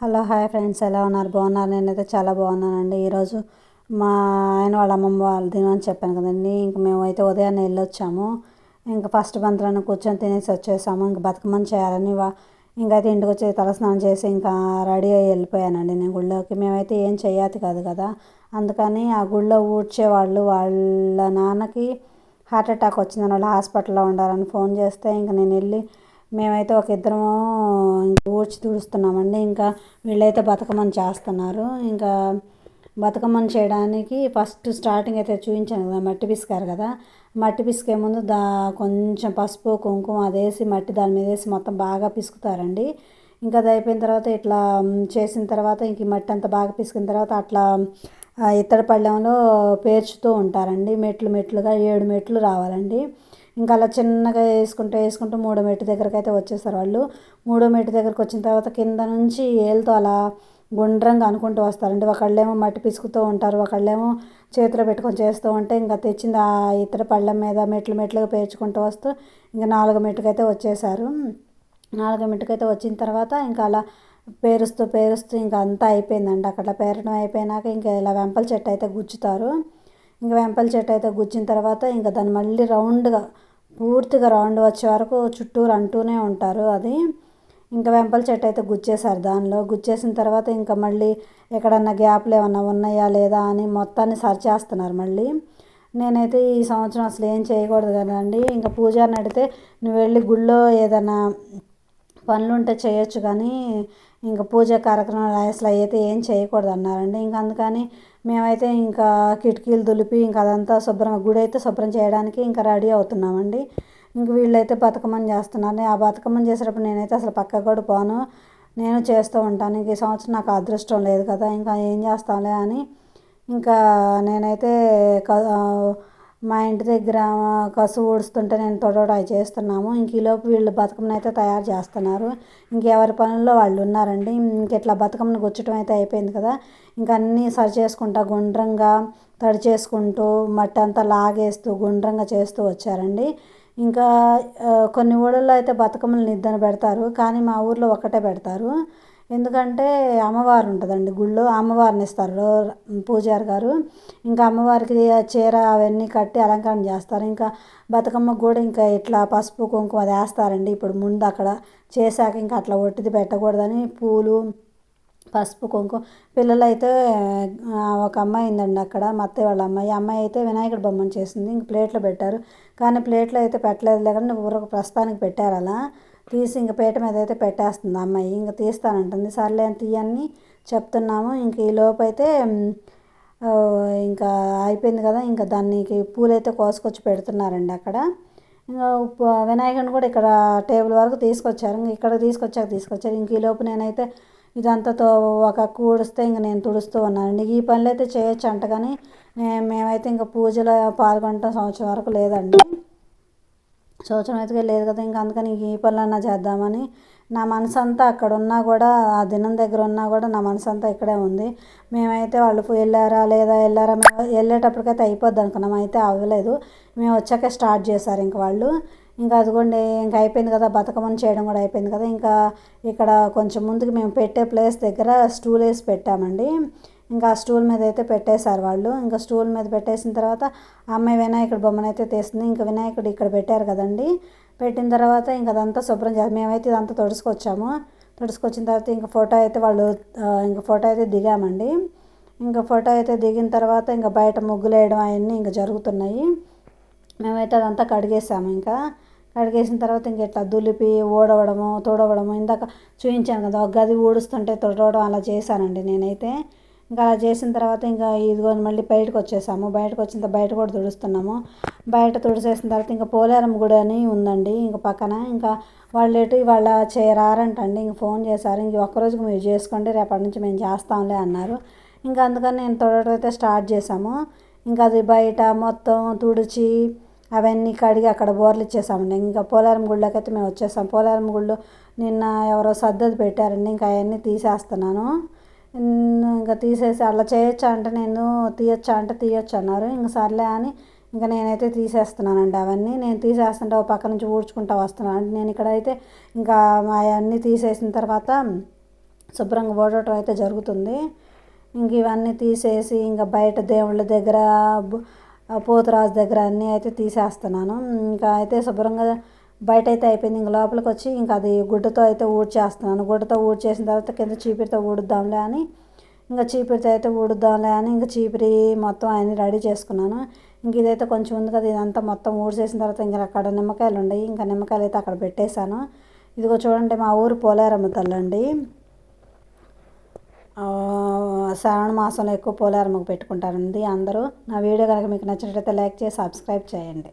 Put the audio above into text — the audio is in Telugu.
Hello hi friends. ఎలా ఉన్నారు? బాగున్నారు? నేనైతే చాలా బాగున్నానండి. ఈరోజు మా ఆయన వాళ్ళ అమ్మమ్మ వాళ్ళ దినం చెప్పాను కదండి. ఇంక మేమైతే ఉదయాన్నే వెళ్ళొచ్చాము. ఇంకా ఫస్ట్ బంతులను కూర్చొని తినేసి వచ్చేసాము. ఇంక బతుకమ్మని చేయాలని వా ఇంకైతే ఇంటికి వచ్చి తలస్నానం చేసి ఇంకా రెడీ అయ్యి వెళ్ళిపోయానండి నేను గుళ్ళోకి. మేమైతే ఏం చేయాలి కాదు కదా. అందుకని ఆ గుళ్ళో ఊడ్చేవాళ్ళు వాళ్ళ నాన్నకి హార్ట్ అటాక్ వచ్చిందని వాళ్ళు హాస్పిటల్లో ఉండాలని ఫోన్ చేస్తే ఇంక నేను వెళ్ళి మేమైతే ఒక ఇద్దరము ఊడ్చి తుడుస్తున్నామండి. ఇంకా వీళ్ళైతే బతుకమ్మని చేస్తున్నారు. ఇంకా బతుకమ్మని చేయడానికి ఫస్ట్ స్టార్టింగ్ అయితే చూపించాను కదా మట్టి పిసికారు కదా. మట్టి పిసికే ముందు దా కొంచెం పసుపు కుంకుమ అదేసి మట్టి దాని మీద వేసి మొత్తం బాగా పిసుకుతారండి. ఇంకా అది అయిపోయిన తర్వాత ఇట్లా చేసిన తర్వాత ఇంక మట్టి అంతా బాగా పిసికిన తర్వాత అట్లా ఇత్తడి పళ్ళెంలో పేర్చుతూ ఉంటారండి. మెట్లు మెట్లుగా ఏడు మెట్లు రావాలండి. ఇంకా అలా చిన్నగా వేసుకుంటూ వేసుకుంటూ మూడో మెట్టు దగ్గరకు అయితే వచ్చేస్తారు వాళ్ళు. మూడో మెట్టు దగ్గరకు వచ్చిన తర్వాత కింద నుంచి ఏళ్ళతో అలా గుండ్రంగా అనుకుంటూ వస్తారండి ఒకళ్ళేమో మట్టి పిసుకుతూ ఉంటారు ఒకళ్ళేమో చేతిలో పెట్టుకొని చేస్తూ ఉంటే ఇంకా తెచ్చింది ఆ ఇతర పళ్ళెం మీద మెట్లు మెట్లుగా పేర్చుకుంటూ వస్తూ ఇంకా నాలుగు మెట్టుకైతే వచ్చేసారు నాలుగు మెట్టుకైతే వచ్చిన తర్వాత ఇంకా అలా పేరుస్తూ పేరుస్తూ ఇంకా అంతా అయిపోయిందండి. అక్కడ పేరడం అయిపోయినాక ఇంకా ఇలా వెంపల చెట్టు అయితే గుచ్చుతారు. ఇంకా వెంపల చెట్టు అయితే గుచ్చిన తర్వాత ఇంకా దాన్ని మళ్ళీ రౌండ్గా పూర్తిగా రౌండ్ వచ్చే వరకు చుట్టూరు అంటూనే ఉంటారు అది. ఇంకా వెంపల చెట్టు అయితే గుచ్చేశారు దానిలో. గుచ్చేసిన తర్వాత ఇంకా మళ్ళీ ఎక్కడన్నా గ్యాప్లు ఏమన్నా ఉన్నాయా లేదా అని మొత్తాన్ని సర్చ్ చేస్తున్నారు మళ్ళీ. నేనైతే ఈ సంవత్సరం అసలు ఏం చేయకూడదు కదండి ఇంకా పూజారిని అడిగితే నువ్వు వెళ్ళి గుళ్ళో ఏదైనా పనులు ఉంటే చేయొచ్చు కానీ ఇంకా పూజ కార్యక్రమాలు అసలు అయితే ఏం చేయకూడదు అన్నారండి. ఇంకా అందుకని మేమైతే ఇంకా కిటికీలు దులిపి ఇంకా అదంతా శుభ్రం గుడి అయితే శుభ్రం చేయడానికి ఇంకా రెడీ అవుతున్నామండి. ఇంక వీళ్ళైతే బతుకమ్మని చేస్తున్నారు. ఆ బతుకమ్మని చేసేటప్పుడు నేనైతే అసలు పక్క కూడా పోను. నేను చేస్తూ ఉంటాను. ఇంక ఈ సంవత్సరం నాకు అదృష్టం లేదు కదా. ఇంకా ఏం చేస్తాంలే అని ఇంకా నేనైతే మా ఇంటి దగ్గర కసు ఊడుస్తుంటే నేను తొడవడాయి చేస్తున్నాము. ఇంక ఈలోపు వీళ్ళు బతుకమ్మను అయితే తయారు చేస్తున్నారు. ఇంకెవరి పనుల్లో వాళ్ళు ఉన్నారండి. ఇంక ఇట్లా గుచ్చటం అయితే అయిపోయింది కదా. ఇంక అన్నీ సరి చేసుకుంటా గుండ్రంగా తడి చేసుకుంటూ మట్టి అంతా లాగేస్తూ గుండ్రంగా చేస్తూ వచ్చారండి. ఇంకా కొన్ని ఊళ్ళల్లో అయితే బతుకమ్మలు నిద్దన పెడతారు. కానీ మా ఊర్లో ఒక్కటే పెడతారు. ఎందుకంటే అమ్మవారు ఉంటుందండి గుళ్ళో అమ్మవారిని ఇస్తారు. పూజారి గారు ఇంకా అమ్మవారికి చీర అవన్నీ కట్టి అలంకరణ చేస్తారు. ఇంకా బతుకమ్మ కూడా ఇంకా ఇట్లా పసుపు కుంకుమ అది వేస్తారండి. ఇప్పుడు ముందు అక్కడ చేశాక ఇంకా అట్లా ఒట్టిది పెట్టకూడదని పూలు పసుపు కుంకుమ. పిల్లలైతే ఒక అమ్మాయి ఉందండి అక్కడ మా అత్తయ్య వాళ్ళ అమ్మాయి. అమ్మాయి అయితే వినాయకుడు బొమ్మను చేసింది. ఇంక ప్లేట్లో పెట్టారు. కానీ ప్లేట్లో అయితే పెట్టలేదు. లేకుండా ఊరొక ప్రస్తుతానికి పెట్టారు అలా. తీసి ఇంక పీట మీద అయితే పెట్టేస్తుంది అమ్మాయి. ఇంక తీస్తానంటుంది. సర్లే అని తీయని చెప్తున్నాము. ఇంక ఈ లోపు అయితే ఇంకా అయిపోయింది కదా. ఇంకా దానికి పూలైతే కోసుకొచ్చి పెడుతున్నారండి అక్కడ. ఇంకా వినాయకుడిని కూడా ఇక్కడ టేబుల్ వరకు తీసుకొచ్చారు. ఇంక ఇక్కడ తీసుకొచ్చాక తీసుకొచ్చారు. ఇంక ఈ లోపు నేనైతే ఇదంతా ఒక కూడిస్తే ఇంక నేను తుడుస్తూ ఉన్నానండి ఈ పనులు అయితే చేయొచ్చు అంట కానీ మేమైతే ఇంకా పూజలో పాల్గొనటం సంవత్సరం వరకు లేదండి. సంవత్సరం అయితే లేదు కదా ఇంకా అందుకని ఈ పనులన్నా చేద్దామని నా మనసు అంతా అక్కడ ఉన్నా కూడా ఆ దినం దగ్గర ఉన్నా కూడా నా మనసు అంతా ఇక్కడే ఉంది. మేమైతే వాళ్ళు వెళ్ళారా లేదా వెళ్ళారా మేము వెళ్ళేటప్పటికైతే అయిపోద్ది అనుకున్నాం అయితే అవ్వలేదు. మేము వచ్చాక స్టార్ట్ చేశారు ఇంక వాళ్ళు. ఇంకా అదిగోండి ఇంకా అయిపోయింది కదా బతకమని చేయడం కూడా అయిపోయింది కదా. ఇంకా ఇక్కడ కొంచెం ముందుకు మేము పెట్టే ప్లేస్ దగ్గర స్టూల్ వేసి పెట్టామండి. ఇంకా ఆ స్టూల్ మీద అయితే పెట్టేశారు వాళ్ళు. ఇంకా స్టూల్ మీద పెట్టేసిన తర్వాత అమ్మాయి వినాయకుడు బొమ్మను అయితే తీస్తుంది. ఇంకా వినాయకుడు ఇక్కడ పెట్టారు కదండి. పెట్టిన తర్వాత ఇంకా అదంతా శుభ్రం చేసి మేమైతే ఇదంతా తొడుచుకొచ్చాము తొడుచుకొచ్చిన తర్వాత ఇంకా ఫోటో అయితే వాళ్ళు ఇంకా ఫోటో అయితే దిగామండి. ఇంకా ఫోటో అయితే దిగిన తర్వాత ఇంకా బయట ముగ్గులు వేయడం అవన్నీ ఇంకా జరుగుతున్నాయి. మేమైతే అదంతా కడిగేసాము ఇంకా. కడిగేసిన తర్వాత ఇంక ఇట్లా దులిపి ఊడవడము తుడవడము ఇందాక చూపించాను కదా ఒక గది ఊడుస్తుంటే తుడవడం అలా చేశానండి నేనైతే. ఇంకా అలా చేసిన తర్వాత ఇంకా ఇదిగో మళ్ళీ బయటకు వచ్చేసాము. బయటకు వచ్చిన బయట కూడా తుడుస్తున్నాము. బయట తుడిసేసిన తర్వాత ఇంకా పోలేరం గుడి అని ఉందండి ఇంకా పక్కన. ఇంకా వాళ్ళు ఎటు ఇవాళ చేరారంటండి ఇంక ఫోన్ చేశారు. ఇంక ఒక్కరోజుకి మీరు చేసుకోండి రేపటి నుంచి మేము చేస్తాంలే అన్నారు. ఇంకా అందుకని నేను తొడటం అయితే స్టార్ట్ చేసాము ఇంకా అది బయట మొత్తం తుడిచి అవన్నీ కడిగి అక్కడ బోర్లు ఇచ్చేసామండి. ఇంకా పోలారం గుళ్ళకి అయితే మేము వచ్చేసాం. పోలారం గుళ్ళు నిన్న ఎవరో సద్దది పెట్టారండి. ఇంకా అవన్నీ తీసేస్తున్నాను. ఇంకా తీసేసి అలా చేయొచ్చా అంటే నేను తీయొచ్చా అంటే తీయొచ్చు అన్నారు. ఇంక సర్లే అని ఇంకా నేనైతే తీసేస్తున్నానండి అవన్నీ. నేను తీసేస్తుంటే ఒక పక్క నుంచి ఊడ్చుకుంటా వస్తున్నాను నేను ఇక్కడైతే ఇంకా అవన్నీ తీసేసిన తర్వాత శుభ్రంగా ఓడటం అయితే జరుగుతుంది. ఇంక ఇవన్నీ తీసేసి ఇంకా బయట దేవుళ్ళ దగ్గర పోతురాజు దగ్గర అన్నీ అయితే తీసేస్తున్నాను. ఇంకా అయితే శుభ్రంగా బయట అయితే అయిపోయింది. ఇంక లోపలికి వచ్చి ఇంకా అది గుడ్డతో అయితే ఊడ్చేస్తున్నాను. గుడ్డతో ఊడ్చేసిన తర్వాత కింద చీపిరితో ఊడుద్దాంలే అని ఇంకా చీపురితో అయితే ఊడుద్దాంలే అని ఇంకా చీపిరి మొత్తం అన్ని రెడీ చేసుకున్నాను. ఇంక ఇదైతే కొంచెం ఉంది కదా ఇదంతా మొత్తం ఊడ్చేసిన తర్వాత ఇంకా అక్కడ నిమ్మకాయలు ఉన్నాయి ఇంకా నిమ్మకాయలు అయితే అక్కడ పెట్టేశాను. ఇదిగో చూడండి మా ఊరు పోలేరమ్మ తల్లండి. శ్రావణ మాసంలో ఎక్కువ పోలేరమ్మకు పెట్టుకుంటారండి అందరూ. నా వీడియో కనుక మీకు నచ్చినట్లయితే లైక్ చేసి సబ్స్క్రైబ్ చేయండి.